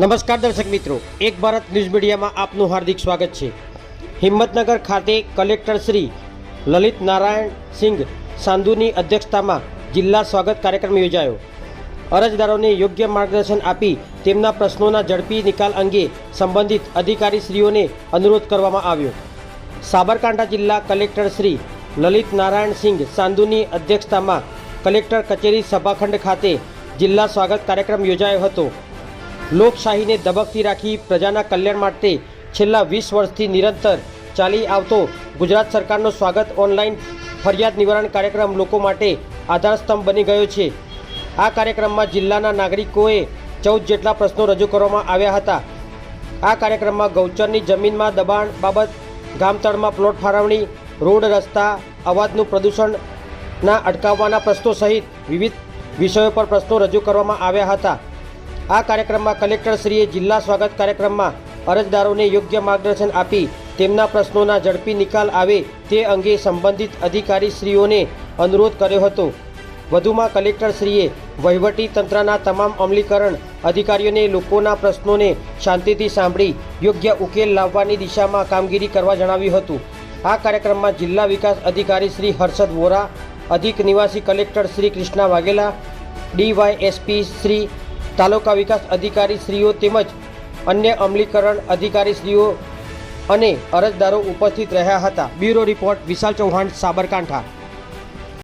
નમસ્કાર દર્શક મિત્રો, એક ભારત ન્યૂઝ મીડિયામાં આપનું હાર્દિક સ્વાગત છે. હિંમતનગર ખાતે કલેક્ટર શ્રી લલિત નારાયણ સિંઘ સાંધુની અધ્યક્ષતામાં જિલ્લા સ્વાગત કાર્યક્રમ યોજાયો. અરજદારોને યોગ્ય માર્ગદર્શન આપી તેમના પ્રશ્નોના ઝડપી નિકાલ અંગે સંબંધિત અધિકારીશ્રીઓને અનુરોધ કરવામાં આવ્યો. સાબરકાંઠા જિલ્લા કલેક્ટર શ્રી લલિત નારાયણ સિંઘ સાંધુની અધ્યક્ષતામાં કલેક્ટર કચેરી સભાખંડ ખાતે જિલ્લા સ્વાગત કાર્યક્રમ યોજાયો હતો. લોકશાહીને દબકતી રાખી પ્રજાના કલ્યાણ માટે છેલ્લા વીસ વર્ષથી નિરંતર ચાલી આવતો ગુજરાત સરકારનો સ્વાગત ઓનલાઈન ફરિયાદ નિવારણ કાર્યક્રમ લોકો માટે આધારસ્તંભ બની ગયો છે. આ કાર્યક્રમમાં જિલ્લાના નાગરિકોએ ચૌદ જેટલા પ્રશ્નો રજૂ કરવામાં આવ્યા હતા. આ કાર્યક્રમમાં ગૌચરની જમીનમાં દબાણ બાબત, ગામતળમાં પ્લોટ ફાળવણી, રોડ રસ્તા, અવાજનું પ્રદૂષણના અટકાવવાના પ્રશ્નો સહિત વિવિધ વિષયો પર પ્રશ્નો રજૂ કરવામાં આવ્યા હતા. આ કાર્યક્રમમાં કલેક્ટરશ્રીએ જિલ્લા સ્વાગત કાર્યક્રમમાં અરજદારોને યોગ્ય માર્ગદર્શન આપી તેમના પ્રશ્નોના ઝડપી નિકાલ આવે તે અંગે સંબંધિત અધિકારીશ્રીઓને અનુરોધ કર્યો હતો. વધુમાં કલેક્ટરશ્રીએ વહીવટી તંત્રના તમામ અમલીકરણ અધિકારીઓને લોકોના પ્રશ્નોને શાંતિથી સાંભળી યોગ્ય ઉકેલ લાવવાની દિશામાં કામગીરી કરવા જણાવ્યું હતું. આ કાર્યક્રમમાં જિલ્લા વિકાસ અધિકારી શ્રી હર્ષદ વોરા, અધિક નિવાસી કલેક્ટર શ્રી કૃષ્ણા વાઘેલા, ડીવાયએસપી શ્રી તાલુકા વિકાસ અધિકારી શ્રીઓ તેમજ અન્ય અમલીકરણ અધિકારી શ્રીઓ અને અરજદારો ઉપસ્થિત રહ્યા હતા. Bureau report Vishal Chauhan, Sabarkantha.